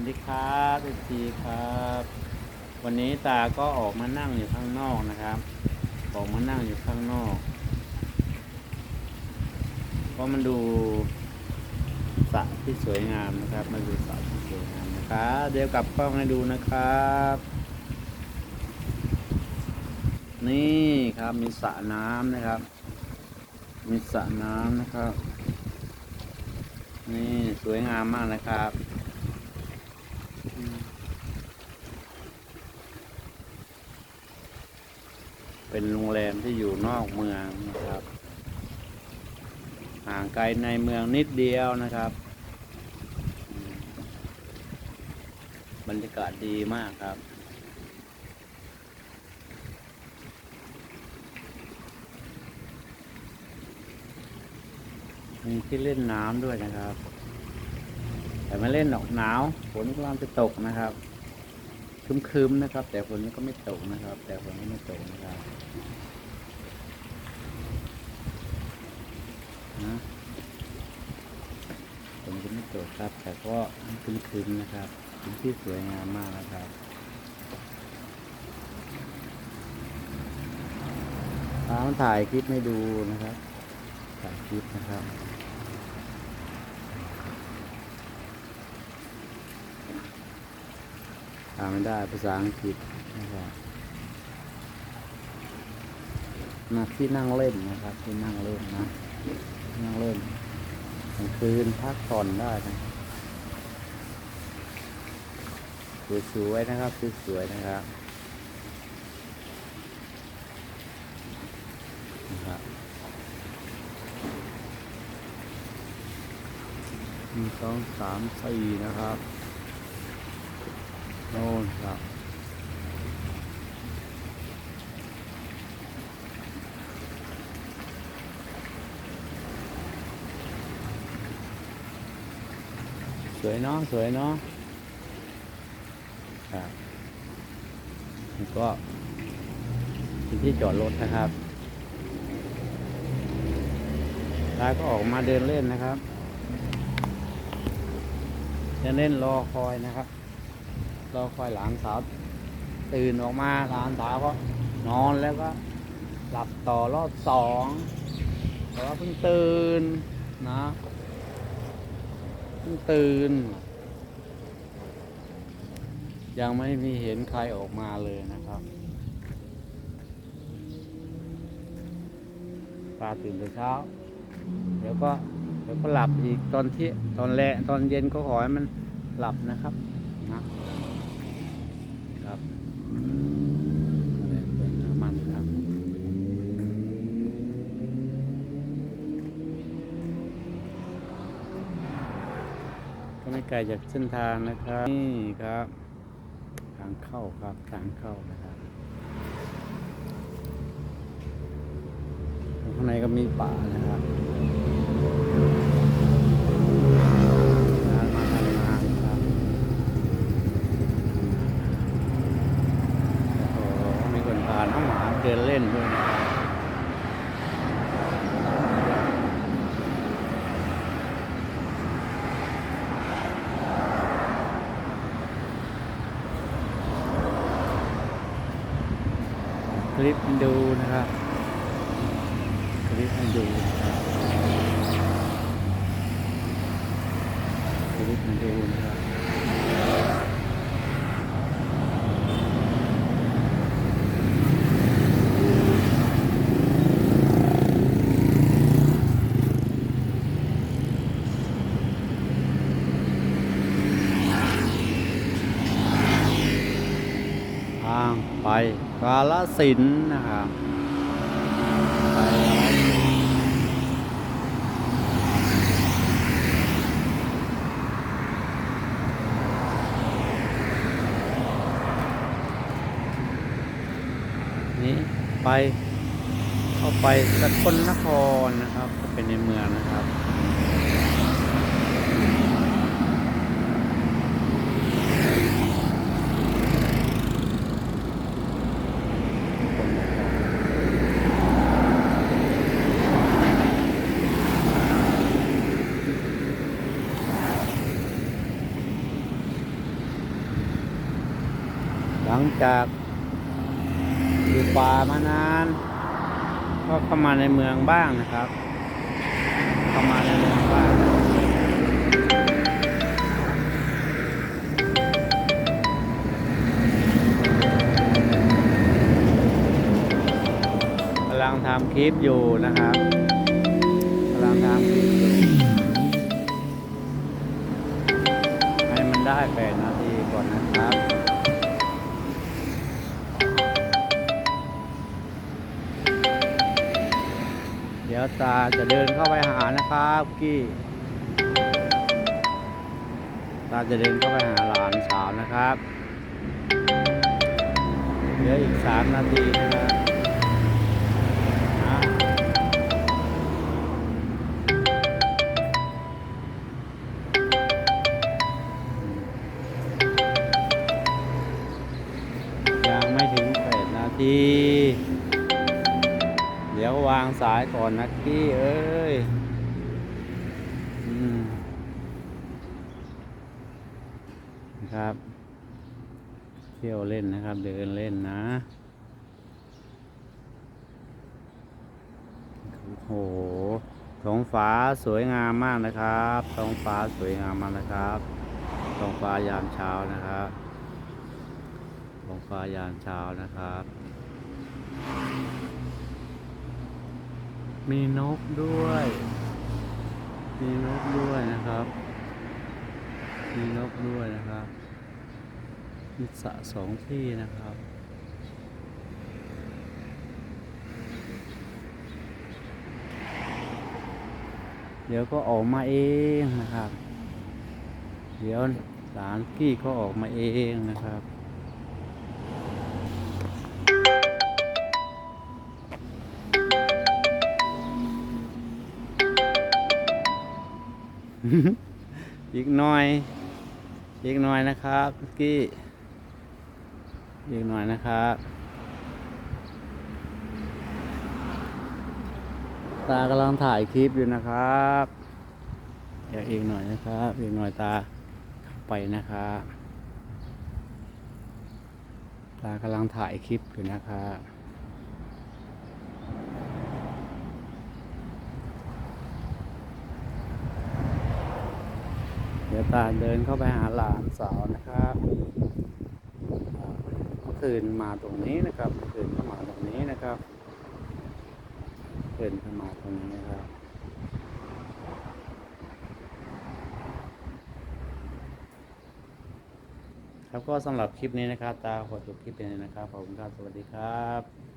วัสดีครับเอซีครับ วันนี้ตาก็ออกมานั่งอยู่ข้างนอกนะครับ ออกมานั่งอยู่ข้างนอก เพราะมันดูสระที่สวยงามนะครับมาดูสระที่สวยงามนะครับเดี๋ยวกลับกล้องให้ดูนะครับ นี่ครับมีสระน้ำนะครับ มีสระน้ำนะครับ นี่สวยงามมากนะครับอืม เป็นโรงแรมที่อยู่นอกเมืองนะครับห่างไกลในเมืองนิดเดียวนะครับ บรรยากาศดีมากครับ มีที่เล่นน้ำด้วยนะครับ แต่ไม่เล่นหรอกหนาวฝนกำลังจะตกนะครับ ครึ้มๆนะครับ แต่ฝนก็ไม่ตกนะครับ แต่ฝนก็ไม่ตกนะครับนะฝนก็ไม่ตกครับ แต่ก็ครึ้มๆนะครับเป็นที่สวยงามมากนะครับตามถ่ายคลิปให้ดูนะครับถ่ายคลิปนะครับ ตาไม่ได้ภาษาอังกฤษนะครับนะที่นั่งเล่นนะครับ ที่นั่งเล่นนะนั่งเล่นกลางคืนพักผ่อนได้นะสวยๆนะครับสวยๆนะครับนะครับหนึ่งสองสามสี่นะครับ โน่นครับสวยเนาะสวยเนาะครับนี่ก็ที่จอดรถนะครับตาก็ออกมาเดินเล่นนะครับเดินเล่นรอคอยนะครับ เรอคอยหลานสาวตื่นออกมาหลานสาวก็นอนแล้วก็ หลับต่อรอบสองแต่ว่าเพิ่งตื่นนะเพิ่งตื่น ยังไม่มีเห็นใครออกมาเลยนะครับปลาตื่นแต่เช้า เดี๋ยวก็เดี๋ยวก็หลับอีกตอนที่ตอนแรกตอนเย็นก็ขอให้มันหลับนะครับ ครับเป็นน้ำมันครับก็ไม่ไกลจากเส้นทางนะครับ นี่ครับ ทางเข้าครับทางเข้านะครับข้างในก็มีป่านะครับทางมาทางมาครับ โอ้โหมีค น้องหมาเดินเล่นด้วยนะคลิปดูนะครับคลิปดูนะครับคลิปดูนะครับ ทางไป กาลสินนะครับนี่ไปเข้าไปสกลนครนะครับก็เป็นในเมืองนะครับ จากอยู่ป่ามานาน ก็เข้ามาในเมืองบ้างนะครับ เข้ามาในเมืองบ้างกำลังทำคลิปอยู่นะครับกำลังทำคลิปอยู่ให้มันได้แปดนาที ดี๋ยวตาจะเดินเข้าไปหานะครับกี้ตาจะเดินเข้าไปหาหลานสาวนะครับ เหลืออีกสามนาทีนะครับ ดี๋ยววางสายก่อนนะกี้เอ้ยนะครับ เที่ยวเล่นนะครับ เดินเล่นนะโอ้โหท้องฟ้าสวยงามมากนะครับท้องฟ้าสวยงามมากนะครับท้องฟ้ายามเช้านะครับท้องฟ้ายามเช้านะครับ มีนกด้วย มีนกด้วยนะครับ มีนกด้วยนะครับมีสระสองที่นะครับเดี๋ยวก็ออกมาเองนะครับ เดี๋ยวหลานพี่ก็ออกมาเองนะครับ อีกหน่อย อีกหน่อยนะครับกี้อีกหน่อยนะครับ ตากำลังถ่ายคลิปอยู่นะครับเดี๋ยวอีกหน่อยนะครับ อีกหน่อยตาเข้าไปนะครับตากำลังถ่ายคลิปอยู่นะครับ เดี๋ ยวตาเดินเข้าไปหาหลานสาวนะครับเมื่อคืนมาตรงนี้นะครับเมื่อคืนก็มาตรงนี้นะครับเมื่อคืนก็มาตรงนี้นะครับครับก็สำหรับคลิปนี้นะครับ ตาขอจบคลิปนี้นะครับขอบคุณครับสวัสดีครับ